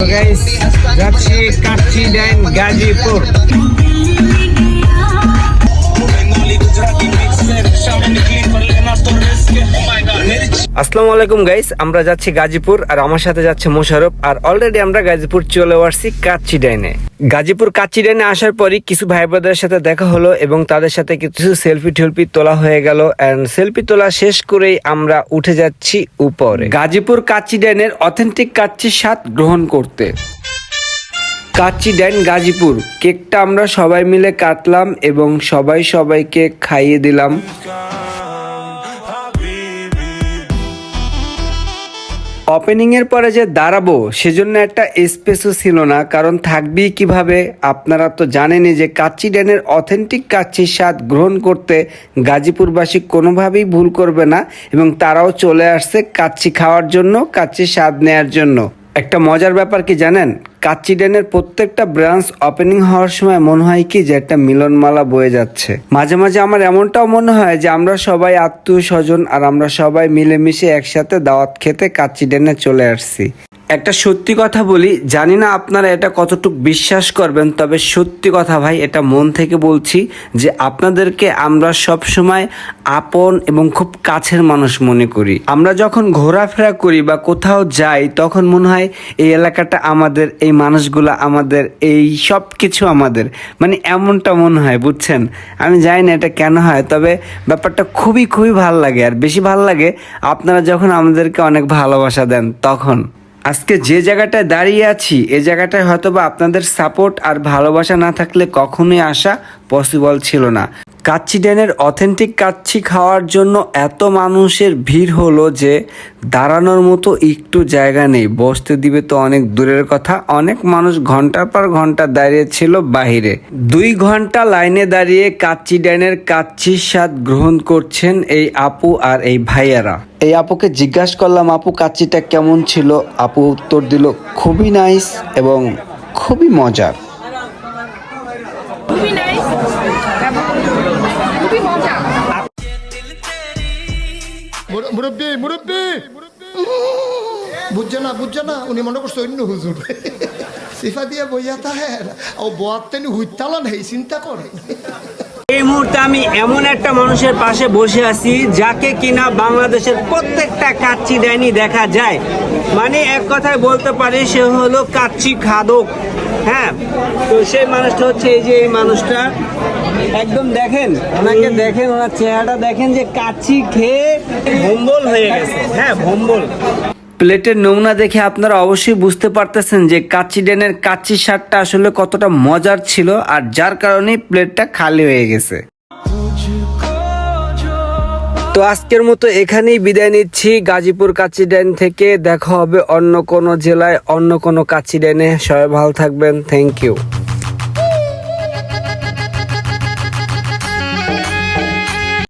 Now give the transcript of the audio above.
Guys যাচ্ছি কাচ্চি ডাইন গাজীপুর আসসালামু আলাইকুম গাইস আমরা যাচ্ছি গাজীপুর আর আমার সাথে যাচ্ছে মোশারফ। আর অলরেডি আমরা গাজীপুর চলে আসছি কাচ্চি ডাইনে গাজীপুর কাচ্চি ডাইনে আসার পরই কিছু ভাই বোনদের সাথে দেখা হলো এবং তাদের সাথে কিছু সেলফি টেলফি তোলা হয়ে গেল। এন্ড সেলফি তোলা শেষ করেই আমরা উঠে যাচ্ছি উপরে। গাজীপুর কাচ্চি ডাইনের অথেন্টিক কাচ্চির স্বাদ গ্রহণ করতে। কাচ্চি ড্যান গাজীপুর। কেকটা আমরা সবাই মিলে কাটলাম এবং সবাই সবাইকে খাইয়ে দিলাম। ওপেনিং এর পরে যে দাঁড়াবো, সেজন্য একটা স্পেসও ছিল না, কারণ থাকবেই কীভাবে? আপনারা তো জানেনই যে কাচ্চি ড্যানের অথেন্টিক কাচ্চির স্বাদ গ্রহণ করতে গাজীপুরবাসী কোনোভাবেই ভুল করবে না এবং তারাও চলে আসছে কাচ্চি খাওয়ার জন্য কাচ্চির স্বাদ নেয়ার জন্য। একটা মজার ব্যাপার কি জানেন? কাচ্চি ডেনের প্রত্যেকটা ব্রাঞ্চ ওপেনিং হওয়ার সময় মনে হয় কি যে একটা মিলনমালা বয়ে যাচ্ছে। মাঝে মাঝে আমার এমনটাও মনে হয় যে আমরা সবাই আত্মীয় স্বজন আর আমরা সবাই মিলেমিশে একসাথে দাওয়াত খেতে কাচ্চিডেনে চলে আসছি। একটা সত্যি কথা বলি, জানি না আপনারা এটা কতটুকু বিশ্বাস করবেন, তবে সত্যি কথা ভাই, এটা মন থেকে বলছি যে আপনাদেরকে আমরা সব সময় আপন এবং খুব কাছের মানুষ মনে করি। আমরা যখন ঘোরাফেরা করি বা কোথাও যাই, তখন মনে হয় এই এলাকাটা আমাদের, এই মানুষগুলো আমাদের, এই সব কিছু আমাদের। মানে এমনটা মনে হয়, বুঝছেন? আমি জানি না এটা কেন হয়, তবে ব্যাপারটা খুবই খুবই ভালো লাগে। আর বেশি ভালো লাগে, আপনারা যখন আমাদেরকে অনেক ভালোবাসা দেন, তখন। আজকে যে জায়গাটায় দাঁড়িয়ে আছি, এ জায়গাটায় হয়তো বা আপনাদের সাপোর্ট আর ভালোবাসা না থাকলে কখনোই আসা পসিবল ছিল না। কাচ্চি ড্যানের অথেন্টিক কাচ্চি খাওয়ার জন্য এত মানুষের ভিড় হলো যে দাঁড়ানোর মতো একটু জায়গা নেই। বসতে দিবে তো অনেক দূরের কথা। অনেক মানুষ ঘণ্টার পর ঘণ্টা দাঁড়িয়ে ছিল বাহিরে। দুই ঘণ্টা লাইনে দাঁড়িয়ে কাচ্চি ড্যানের কাচ্চির স্বাদ গ্রহণ করছেন এই আপু আর এই ভাইয়ারা। এই আপুকে জিজ্ঞাসা করলাম, আপু কাচ্চিটা কেমন ছিল? আপু উত্তর দিল, খুবই নাইস এবং খুবই মজার। মুরব্বি মুরব্বি! বুঝছে না বুঝছে না, উনি মনে করছে অন্য হুজুর। সিফা দিয়ে বইয়া তাহের। ও বোয়ার তেনি হুইতালান হেই, চিন্তা করে। এই মুহূর্তে আমি এমন একটা মানুষের পাশে বসে আছি, যাকে কিনা বাংলাদেশের প্রত্যেকটা কাচ্চি ডাইনি দেখা যায়। মানে এক কথায় বলতে পারি, সে হলো কাচ্চি খাদক। হ্যাঁ তো সেই মানুষটা হচ্ছে এই যে এই মানুষটা। একদম দেখেন, ওনাকে দেখেন, ওনার চেহারাটা দেখেন যে কাচ্চি খেয়ে ভম্বল হয়ে গেছে। হ্যাঁ ভম্বল। প্লেটের নমুনা দেখে আপনারা অবশ্যই বুঝতে পারতেছেন যে কাচ্চি ডেনের কাচ্চি স্বাদটা আসলে কতটা মজার ছিল আর যার কারণে প্লেটটা খালি হয়ে গেছে। তো আজকের মতো এখানেই বিদায় নিচ্ছি। গাজীপুর কাচ্চি ডাইন থেকে দেখা হবে অন্য কোনো জেলায়, অন্য কোনো কাচ্চি ডাইনে সবাই ভালো থাকবেন। Thank you